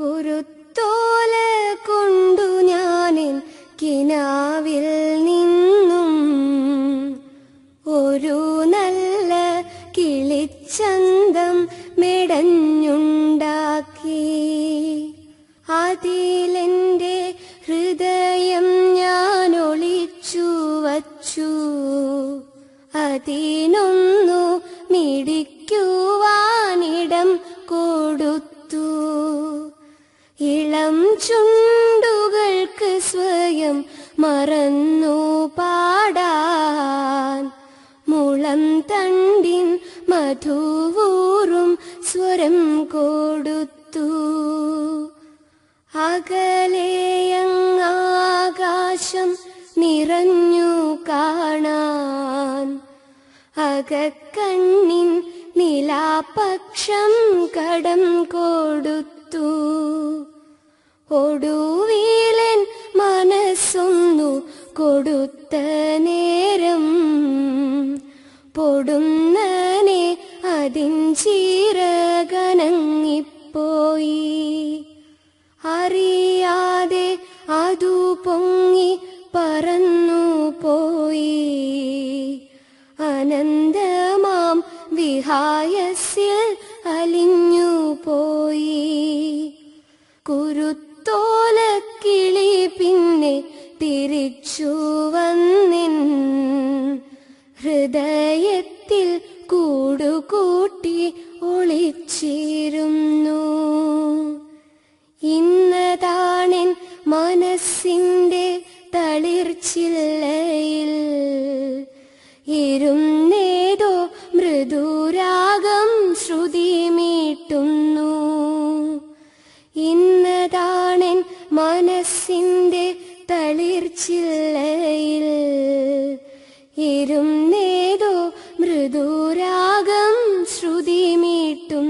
കുരുത്തോല കൊണ്ടു ഞാനിൻ കിനാവിൽ നിന്നും. ഒരു നല്ല കിളിച്ചന്തം മെടഞ്ഞുണ്ടാക്കി. അതിലെന്റെ ഹൃദയം ഞാൻ ഒളിച്ചു വച്ചു. അതിനൊന്നു മിടിക്കുവാനിടം ഇളം ചുണ്ടുകൾക്ക് സ്വയം മറന്നു പാടാൻ. മുളം തണ്ടിൻ മധുവൂറും സ്വരം കൊടുത്തു. അകലേയങ്ങാകാശം നിറഞ്ഞു കാണാൻ. അകക്കണ്ണിൻ നിലാപക്ഷം കടം കൊടുത്തു. ഒടുവിലൻ മനസ്സൊന്നു കൊടുത്ത നേരം പൊടുന്നനെ അതിൻ ചീരകനങ്ങിപ്പോയി. അറിയാതെ അതു പൊങ്ങി പറന്നു പോയി. അനന്തമാം വിഹായസിൽ അലിഞ്ഞു പോയി. കുരുത്തോലക്കിളി പിന്നെ തിരിച്ചു വന്നിൻ. ഹൃദയത്തിൽ കൂടുകൂട്ടി ഒളിച്ചിരുന്നു. ഇന്നതാണെൻ മനസ്സിന്റെ തളിർച്ചില്ലയിൽ മനസ്സിന്റെ തളിർച്ചില്ലയിൽ ഇരുന്നേതോ മൃദുരാഗം ശ്രുതിമീട്ടും